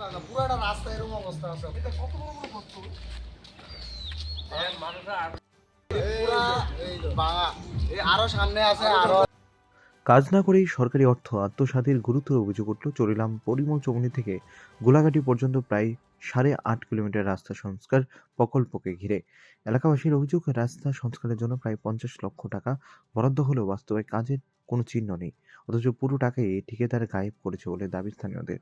পুরাটা রাস্তা এরকম অবস্থা আছে এটা কত বড় বড় গর্ত? পুরা এই যে ভাঙা। এই আরও সামনে আছে আরও কাজ না করেই সরকারি অর্থ আত্মসাতের গুরুতর অভিযোগ উঠল চরিলাম পরিমল চৌমনি থেকে গোলাঘাটি পর্যন্ত প্রায় সাড়ে আট কিলোমিটার রাস্তা সংস্কার প্রকল্পকে ঘিরে এলাকাবাসীর অভিযোগ রাস্তা সংস্কারের জন্য প্রায় পঞ্চাশ লক্ষ টাকা বরাদ্দ হলেও বাস্তবে কাজের কোনো চিহ্ন নেই অথচ পুরো টাকাই ঠিকাদার গায়েব করেছে বলে দাবি স্থানীয়দের।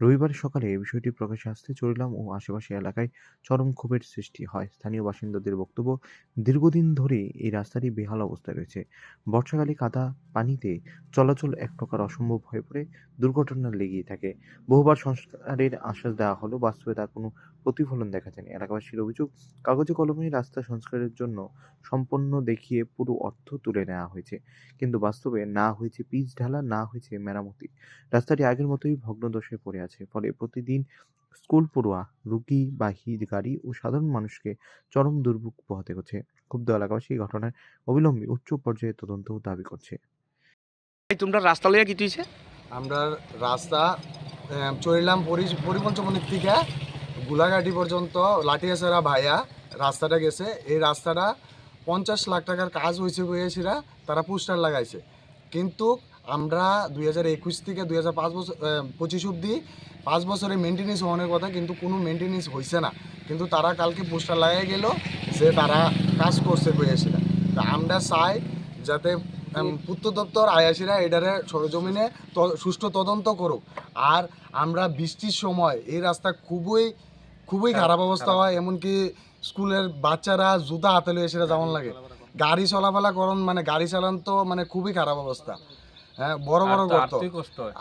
রবিবার সকালে বিষয়টি প্রকাশে আসতে চরিলাম ও আশেপাশে এলাকায় চরম ক্ষোভের সৃষ্টি হয়। স্থানীয় বাসিন্দাদের বক্তব্য, দীর্ঘদিন ধরে এই রাস্তাটি বেহাল অবস্থায় রয়েছে। বর্ষাকালে কাদা পানিতে চলাচল এক প্রকার অসম্ভব হয়ে পড়ে, দুর্ঘটনা লেগেই থাকে। বহুবার সংস্কারের আশ্বাস দেওয়া হলো বাস্তবে তার কোনো প্রতিফলন দেখা যায়নি। এলাকাবাসীর অভিযোগ কাগজে কলমে রাস্তা সংস্কারের জন্য সম্পন্ন দেখিয়ে পুরো অর্থ তুলে নেওয়া হয়েছে। কিন্তু বাস্তবে না হয়েছে পিচ ঢালা না হয়েছে মেরামতি। রাস্তাটি আগের মতোই ভগ্নদশায় পড়ে আছে। ফলে প্রতিদিন স্কুল পড়ুয়া রুগী বাহী গাড়ি ও সাধারণ মানুষকে চরম দুর্ভোগ পোহাতে হচ্ছে ক্ষুব্ধ এলাকাবাসী এই ঘটনার অবিলম্বে উচ্চ পর্যায়ে তদন্ত দাবি করছে। এই তোমরা রাস্তা লইয়া কি আমরা রাস্তা আহ, চলিলাম পরি- পরিপঞ্চমনির থেকে গোলাঘাটি পর্যন্ত লাঠিয়াছড়া ভাইয়া রাস্তাটা গেছে। এই রাস্তাটা পঞ্চাশ লাখ টাকার কাজ হয়েছে হয়েছিরা তারা পোস্টার লাগাইছে। কিন্তু আমরা দুই হাজার একুশ থেকে দুই হাজার পাঁচ বছর পঁচিশ অব্দি পাঁচ বছরে মেনটেনেন্স হওয়ার কথা কিন্তু কোনো মেনটেনেন্স হয়েছে না। কিন্তু তারা কালকে পোস্টার লাগাই গেল যে তারা কাজ করছে হয়েছিল তা আমরা চাই যাতে পূর্ত দপ্তর আয়াসিরা এটারে সরজমিনে সুষ্ঠু তদন্ত করুক। আর আমরা বৃষ্টির সময় এই রাস্তা খুবই খুবই খারাপ অবস্থা হয় এমনকি স্কুলের বাচ্চারা জুতা হাতে লয়ে সেটা যেমন লাগে। গাড়ি চলাফেরা করুন মানে গাড়ি চালান তো মানে খুবই খারাপ অবস্থা। হ্যাঁ বড় বড় গর্ত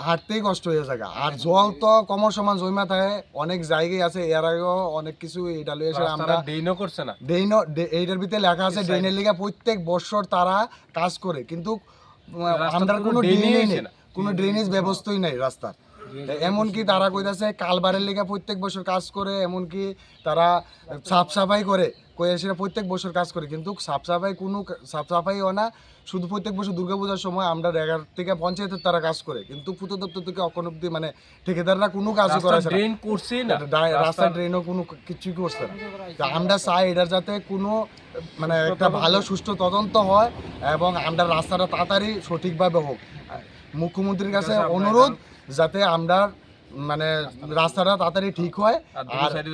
হাঁটতেই কষ্ট হয়ে। যায় আর জল তো কমর সমান জমা থাকে অনেক জায়গায় আছে এর আগেও অনেক কিছু এটা লয়ে এসে আমরা ডেইনও করছে না। ড্রেন এইটার ভিতরে লেখা আছে ড্রেনের লিগে প্রত্যেক বছর তারা কাজ করে কিন্তু আমরা কোনো ড্রেনেজ নেই। কোনো ড্রেনেজ ব্যবস্থাই নাই রাস্তার। এমনকি তারা কইতাছে কালবারের লেগে প্রত্যেক বছর কাজ করে এমনকি তারা সাফ সাফাই করে সেটা প্রত্যেক বছর কাজ করে। কিন্তু সাফ সাফাই কোনো সাফ সাফাই হয় না শুধু প্রত্যেক বছর দুর্গাপূজার সময় আমরা রেগার থেকে পঞ্চায়েতের তারা কাজ করে। কিন্তু পূর্ত দপ্তর থেকে এখন অব্দি মানে ঠিকাদাররা কোনো করেছে না। ড্রেন করছেই না। রাস্তা ড্রেনও কোনো কিছুই করছে না। আমরা চাই এটার যাতে কোনো মানে একটা ভালো সুষ্ঠু তদন্ত হয় এবং আমরা রাস্তাটা তাড়াতাড়ি সঠিকভাবে হোক। মুখ্যমন্ত্রীর কাছে অনুরোধ যাতে আমরা মানে রাস্তাটা তাড়াতাড়ি ঠিক হয়। আর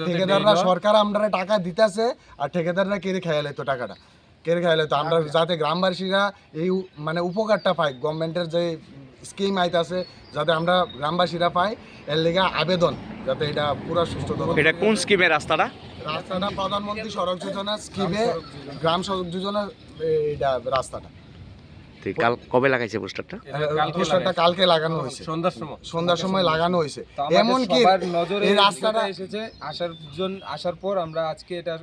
ঠিকাদাররা সরকার আমরা টাকা দিতেছে আর ঠিকাদাররা কেড়ে খেয়াল তো টাকাটা। কেড়ে খেয়াল তো আমরা যাতে গ্রামবাসীরা এই মানে উপকারটা পাই গভর্নমেন্টের যে স্কিম আইতাছে যাতে আমরা গ্রামবাসীরা পাই এর লেগে আবেদন যাতে এটা পুরো সুস্থ এটা কোন স্কিমের রাস্তাটা? রাস্তাটা প্রধানমন্ত্রী সড়ক যোজনা স্কিমে গ্রাম সড়ক যোজনার এটা রাস্তাটা। কাল কবে লাগাইছে পোস্টারটা? পোস্টারটা কালকে লাগানো হয়েছে। সন্ধ্যার সময়। সন্ধ্যার সময় লাগানো হয়েছে। আমাদের এমন কি নজরে এই রাস্তাটা এসেছে আসার জন আসার পর আমরা আজকে এটা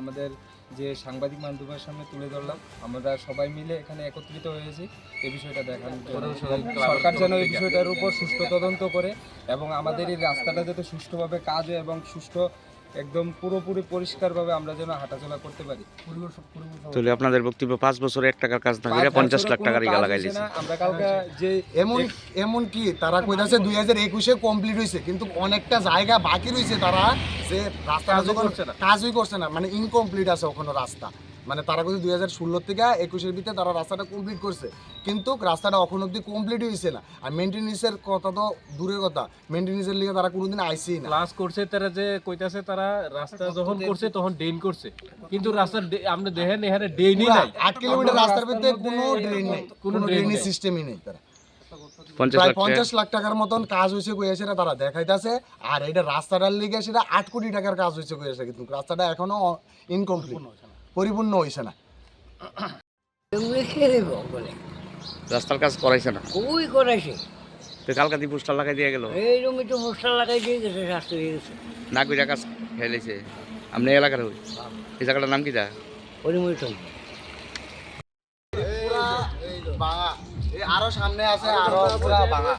আমাদের যে সাংবাদিক মাধ্যমের সামনে তুলে ধরলাম। আমরা সবাই মিলে এখানে একত্রিত হয়েছি। এই বিষয়টা দেখানোর জন্য। সরকার যেন এই বিষয়টার উপর সুষ্ঠু তদন্ত করে এবং আমাদের এই রাস্তাটা যাতে সুষ্ঠুভাবে কাজ হয় এবং সুষ্ঠু একদম পুরোপুরি পরিষ্কারভাবে আমরা যেন হাঁটাচলা করতে পারি। তাহলে আপনাদের বক্তব্য পাঁচ বছরে এক টাকার কাজ না করে পঞ্চাশ লাখ টাকার ইগা লাগাই দিয়েছে। আমরা কালকে যে এমন এমন কি তারা কইতাছে দুই হাজার একুশে কমপ্লিট হয়েছে কিন্তু অনেকটা জায়গা বাকি রয়েছে তারা যে রাস্তা কাজই করছে না। কাজই করছে না মানে ইনকমপ্লিট আছে ওখানে রাস্তা। মানে তারা কিন্তু দুই হাজার ষোলো থেকে একুশের ভিতরে তারা রাস্তাটা কমপ্লিট করছে। কিন্তু রাস্তাটা এখন অব্দি কমপ্লিট হয়েছে না। আর মেনটেন্যান্সের কথা তো দূরের কথা। মেনটেন্যান্সের লিগে তারা কোনোদিন আইসেই না। ক্লাস করছে তারা যে কইতাছে তারা রাস্তা যখন করছে তখন ড্রেন করছে। কিন্তু রাস্তার ডে- আপনি দেখেন এখানে ড্রেনই নাই। আট কিলোমিটার রাস্তার ভিতরে কোনো ড্রেন নেই। কোনো নেই। সিস্টেমই নেই তারা। পঞ্চাশ প্রায় লাখ পঞ্চাশ লাখ টাকার মতন কাজ হয়েছে কইয়াছে না তারা দেখাইতেছে। আর এটা রাস্তাটার লিগে সেটা আট কোটি টাকার কাজ হয়েছে কইয়াছে কিন্তু রাস্তাটা এখনও ইনকমপ্লিট পরিপূর্ণ হয়েছে না। রাস্তার কাজ করাইছে না? খুবই করেছে তো কালকা দিয়ে পোস্টার লাগাই দিয়ে গেল? এই রুমে তো পোস্টার লাগাই দিয়ে গেছে রাস্তা হয়ে গেছে। না কইরা কাজ খেলেছে আপনি এলাকার হই? এই জায়গাটার নাম কি দা পরিমর্শন পুরা এই ভাঙা এই আরও সামনে আছে আরও পুরা ভাঙা